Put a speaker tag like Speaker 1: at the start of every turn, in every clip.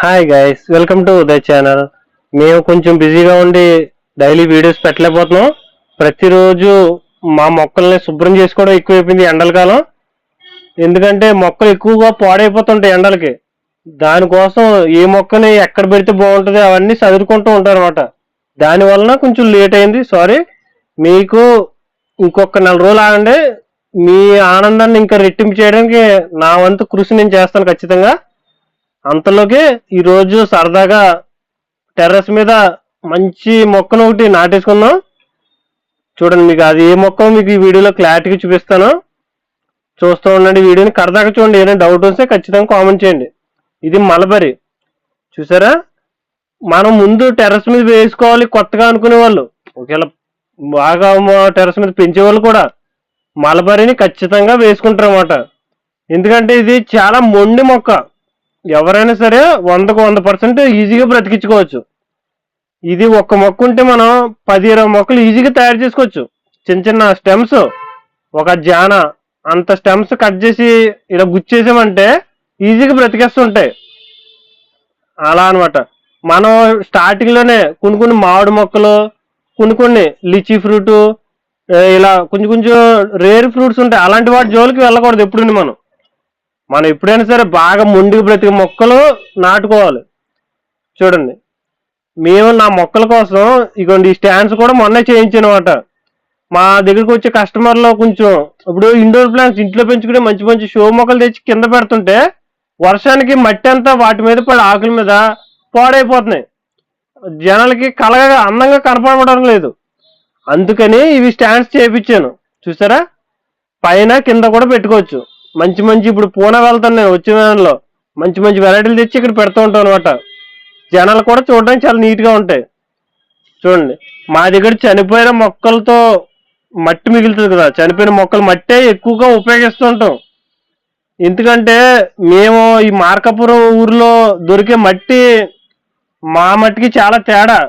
Speaker 1: Hi guys welcome to Uday channel మేము కొంచెం బిజీగా ఉండి డైలీ వీడియోస్ పెట్టలేకపోతున్నాం. ప్రతిరోజు మా మొక్కల్ని శుభ్రం చేసుకోవడం ఎక్కువైపోయింది ఎండల కాలం ఎందుకంటే మొక్కలు ఎక్కువగా పాడైపోతుంటాయి ఎండలకి. దానికోసం ఏ మొక్కని ఎక్కడ పెడితే బాగుంటుంది అవన్నీ చదువుకుంటూ ఉంటారు అనమాట దానివలన కొంచెం లేట్ అయింది సారీ మీకు ఇంకొక నెల రోజులు ఆగండి. మీ ఆనందాన్ని ఇంకా రెట్టింపు చేయడానికి నా వంతు కృషి నేను చేస్తాను ఖచ్చితంగా. అంతలోకి ఈరోజు సరదాగా టెర్రస్ మీద మంచి మొక్కను ఒకటి నాటేసుకుందాం. చూడండి మీకు అది ఏ మొక్క మీకు ఈ వీడియోలో క్లారిటీగా చూపిస్తాను. చూస్తూ ఉండండి వీడియోని. కడదాకా చూడండి ఏదైనా డౌట్ వస్తే ఖచ్చితంగా కామెంట్ చేయండి. ఇది మలబరి. చూసారా? మనం ముందు టెర్రస్ మీద వేసుకోవాలి కొత్తగా అనుకునే వాళ్ళు. ఒకవేళ బాగా టెర్రస్ మీద పెంచే వాళ్ళు కూడా మలబరిని ఖచ్చితంగా వేసుకుంటారు అన్నమాట ఎందుకంటే ఇది చాలా మొండి మొక్క. ఎవరైనా సరే వందకు వంద పర్సెంట్ ఈజీగా బ్రతికించుకోవచ్చు. ఇది ఒక్క మొక్క ఉంటే మనం పది ఇరవై మొక్కలు ఈజీగా తయారు చేసుకోవచ్చు. చిన్న చిన్న స్టెమ్స్ ఒక జాన అంత స్టెమ్స్ కట్ చేసి ఇలా గుచ్చేసామంటే ఈజీగా బ్రతికేస్తుంటాయి. అలా అన్నమాట. మనం స్టార్టింగ్లోనే కొన్ని కొన్ని మామిడి మొక్కలు కొన్ని కొన్ని లిచీ ఫ్రూట్ ఇలా కొంచెం కొంచెం రేర్ ఫ్రూట్స్ ఉంటాయి. అలాంటి వాటి జోలికి వెళ్ళకూడదు ఎప్పుడు మనం. మనం ఎప్పుడైనా సరే బాగా ముందుకు బ్రతికి మొక్కలు నాటుకోవాలి. చూడండి. మేము నా మొక్కల కోసం ఇగోండి ఈ స్టాండ్స్ కూడా మొన్నే చేయించానమాట. మా దగ్గరికి వచ్చే కస్టమర్లో కొంచెం ఇప్పుడు ఇండోర్ ప్లాంట్స్ ఇంట్లో పెంచుకునే మంచి మంచి షో మొక్కలు తెచ్చి కింద పెడుతుంటే వర్షానికి మట్టి అంతా వాటి మీద పడి ఆకుల మీద పాడైపోతున్నాయి. జనాలకి కలగా అందంగా కనపడడం లేదు. అందుకని ఇవి స్టాండ్స్ చేయించాను చూసారా? పైన కింద కూడా పెట్టుకోవచ్చు. మంచి మంచి ఇప్పుడు పూనా వెళ్తాను నేను వచ్చే దానిలో. మంచి మంచి వెరైటీలు తెచ్చి ఇక్కడ పెడుతూ ఉంటాను అనమాట జనాలు కూడా చూడడానికి చాలా నీట్గా ఉంటాయి. చూడండి. మా దగ్గర చనిపోయిన మొక్కలతో మట్టి మిగులుతుంది కదా. చనిపోయిన మొక్కలు మట్టే ఎక్కువగా ఉపయోగిస్తూ ఉంటాం. ఎందుకంటే మేము ఈ మార్కాపురం ఊర్లో దొరికే మట్టి మా మట్టికి చాలా తేడా.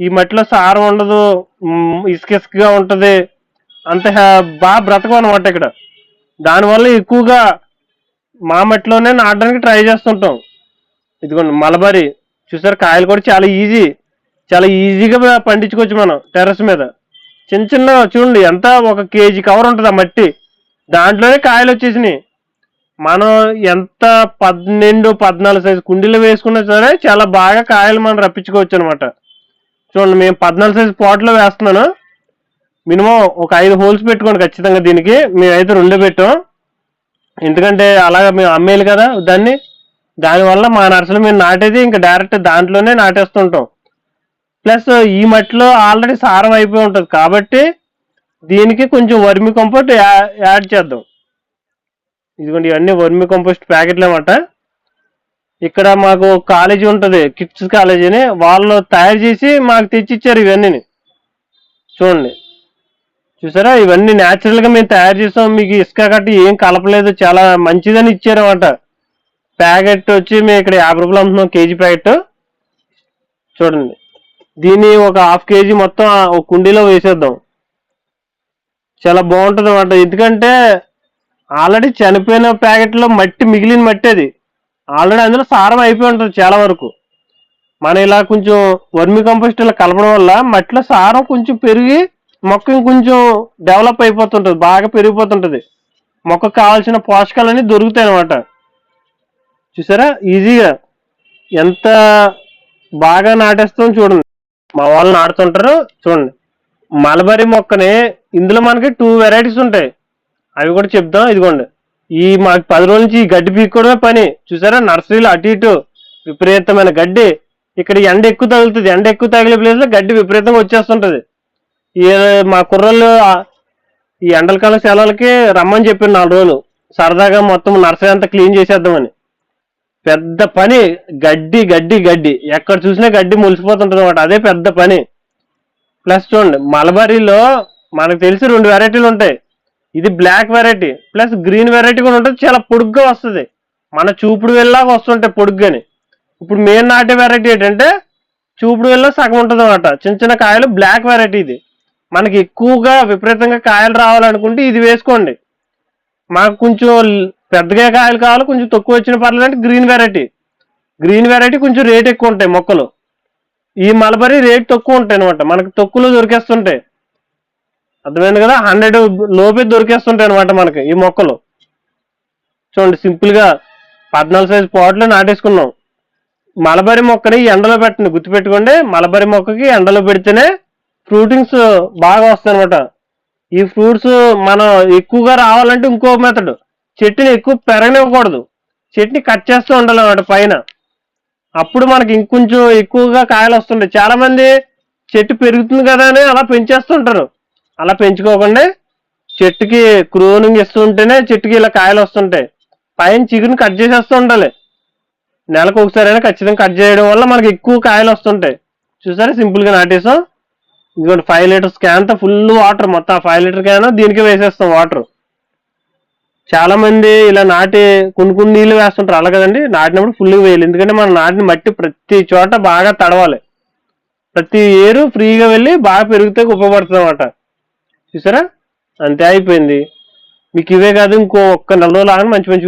Speaker 1: ఈ మట్టిలో సారం ఉండదు ఇసుక ఇసుకగా ఉంటుంది. అంత బాగా బ్రతకం అనమాట ఇక్కడ. దానివల్ల ఎక్కువగా మా మట్టిలోనే నాటడానికి ట్రై చేస్తుంటాం. ఇదిగోండి మలబరి. చూసారు కాయలు కూడా చాలా ఈజీ. చాలా ఈజీగా పండించుకోవచ్చు మనం టెర్రస్ మీద. చిన్న చిన్న చూడండి ఎంత ఒక కేజీ కవర్ ఉంటుంది ఆ మట్టి. దాంట్లోనే కాయలు వచ్చేసినాయి. మనం ఎంత పన్నెండు పద్నాలుగు సైజు కుండీలు వేసుకున్నా సరే చాలా బాగా కాయలు మనం రప్పించుకోవచ్చు అనమాట చూడండి మేము పద్నాలుగు సైజు పాట్లో వేస్తున్నాను. మినిమం ఒక ఐదు హోల్స్ పెట్టుకోండి ఖచ్చితంగా దీనికి. మేమైతే రెండు పెట్టాం. ఎందుకంటే అలాగ మేము అమ్మేయాలి కదా దాన్ని. దానివల్ల మా నర్సలు మేము నాటేది ఇంకా డైరెక్ట్ దాంట్లోనే నాటేస్తుంటాం. ప్లస్ ఈ మట్టిలో ఆల్రెడీ సారం అయిపోయి ఉంటుంది. కాబట్టి దీనికి కొంచెం వర్మి కంపోస్ట్ యాడ్ చేద్దాం. ఇదిగోండి ఇవన్నీ వర్మి కంపోస్ట్ ప్యాకెట్లు అనమాట ఇక్కడ మాకు కాలేజీ ఉంటుంది కిడ్స్ కాలేజీ అని వాళ్ళు తయారు చేసి మాకు తెచ్చిచ్చారు ఇవన్నీ చూడండి. చూసారా? ఇవన్నీ న్యాచురల్గా మేము తయారు చేసాం. మీకు ఇసుక కట్టి ఏం కలపలేదు. చాలా మంచిదని ఇచ్చారన్నమాట. ప్యాకెట్ వచ్చి మేము ఇక్కడ యాభై రూపాయలు అమ్ముతున్నాం కేజీ ప్యాకెట్. చూడండి. దీన్ని ఒక హాఫ్ కేజీ మొత్తం ఒక కుండీలో వేసేద్దాం. చాలా బాగుంటుంది అన్నమాట ఎందుకంటే ఆల్రెడీ చనిపోయిన ప్యాకెట్లో మట్టి మిగిలిన మట్టి అది. ఆల్రెడీ అందులో సారం అయిపోయి ఉంటుంది చాలా వరకు. మనం ఇలా కొంచెం వర్మి కంపోస్ట్ ఇలా కలపడం వల్ల మట్టిలో సారం కొంచెం పెరిగి మొక్క ఇంకొంచెం డెవలప్ అయిపోతుంటుంది బాగా పెరిగిపోతుంటుంది. మొక్కకు కావాల్సిన పోషకాలన్నీ దొరుకుతాయి అన్నమాట. చూసారా? ఈజీగా. ఎంత బాగా నాటేస్తాం చూడండి. మా వాళ్ళు నాటుతుంటారు చూడండి. మలబరీ మొక్కని ఇందులో మనకి టూ వెరైటీస్ ఉంటాయి. అవి కూడా చెప్దాం ఇదిగోండి. ఈ మాకు పది రోజుల నుంచి ఈ గడ్డి పీక్కోవడమే పని. చూసారా? నర్సరీలో అటు ఇటు విపరీతమైన గడ్డి. ఇక్కడ ఎండ ఎక్కువ తగులుతుంది. ఎండ ఎక్కువ తగిలే ప్లేస్లో గడ్డి విపరీతంగా వచ్చేస్తుంటుంది. మా కుర్రలు ఈ ఎండలకాలం సెలవులకి రమ్మని చెప్పింది నాలుగు రోజులు. సరదాగా మొత్తం నర్సరీ అంతా క్లీన్ చేసేద్దామని. పెద్ద పని గడ్డి గడ్డి గడ్డి. ఎక్కడ చూసినా గడ్డి ములిసిపోతుంటది అనమాట అదే పెద్ద పని. ప్లస్ చూడండి మలబరీలో మనకు తెలిసి రెండు వెరైటీలు ఉంటాయి. ఇది black variety plus green variety కూడా ఉంటుంది. చాలా పొడుగ్గా వస్తుంది. మన చూపుడు వెళ్ళాక వస్తుంటాయి పొడుగ్గాని. ఇప్పుడు మెయిన్ నాటే వెరైటీ ఏంటంటే చూపుడు వెళ్ళ సగం ఉంటుంది అనమాట చిన్న చిన్న కాయలు బ్లాక్ వెరైటీ ఇది. మనకి ఎక్కువగా విపరీతంగా కాయలు రావాలనుకుంటే ఇది వేసుకోండి. మాకు కొంచెం పెద్దగా కాయలు కావాలి కొంచెం తక్కువ వచ్చిన పర్లేదంటే గ్రీన్ వెరైటీ గ్రీన్ వెరైటీ కొంచెం రేట్ ఎక్కువ ఉంటాయి మొక్కలు. ఈ మలబరీ రేట్ తక్కువ ఉంటాయి అనమాట మనకి తక్కువలో దొరికేస్తుంటాయి. అర్థమైంది కదా? హండ్రెడ్ లోపే దొరికేస్తుంటాయి అనమాట మనకి ఈ మొక్కలు. చూడండి సింపుల్గా పద్నాలుగు సైజు పాట్లో నాటేసుకున్నాం. మలబరి మొక్కని ఎండలో పెట్టండి. గుర్తుపెట్టుకోండి మలబరి మొక్కకి ఎండలో పెడితేనే ఫ్రూటింగ్స్ బాగా వస్తాయి అనమాట ఈ ఫ్రూట్స్ మనం ఎక్కువగా రావాలంటే ఇంకో మెథడ్ చెట్టుని ఎక్కువ పెరగనివ్వకూడదు. చెట్టుని కట్ చేస్తూ ఉండాలి అన్నమాట పైన. అప్పుడు మనకి ఇంకొంచెం ఎక్కువగా కాయలు వస్తుంటాయి. చాలా మంది చెట్టు పెరుగుతుంది కదా అని అలా పెంచేస్తుంటారు. అలా పెంచుకోకుండా చెట్టుకి క్రోనింగ్ ఇస్తూ ఉంటేనే చెట్టుకి ఇలా కాయలు వస్తుంటాయి. పైన చిగురుని కట్ చేసేస్తూ ఉండాలి. నెలకు ఒకసారి అయినా ఖచ్చితంగా కట్ చేయడం వల్ల మనకి ఎక్కువ కాయలు వస్తుంటాయి. చూసారా? సింపుల్గా నాటేసాం ఇదిగోండి ఫైవ్ లీటర్స్ క్యాన్తో ఫుల్ వాటర్ మొత్తం ఫైవ్ లీటర్ క్యాన్ దీనికి వేసేస్తాం వాటర్ చాలా మంది ఇలా నాటి కొన్ని కొన్ని నీళ్ళు వేస్తుంటారు అలా కదండి? నాటినప్పుడు ఫుల్గా వేయాలి. ఎందుకంటే మనం నాటిన మట్టి ప్రతి చోట బాగా తడవాలి. ప్రతి ఏరు ఫ్రీగా వెళ్ళి బాగా పెరిగితే ఉపయోగపడుతుంది అనమాట చూసారా? అంతే అయిపోయింది. మీకు ఇవే కాదు ఇంకో ఒక్క నెల రోజులు మంచి మంచి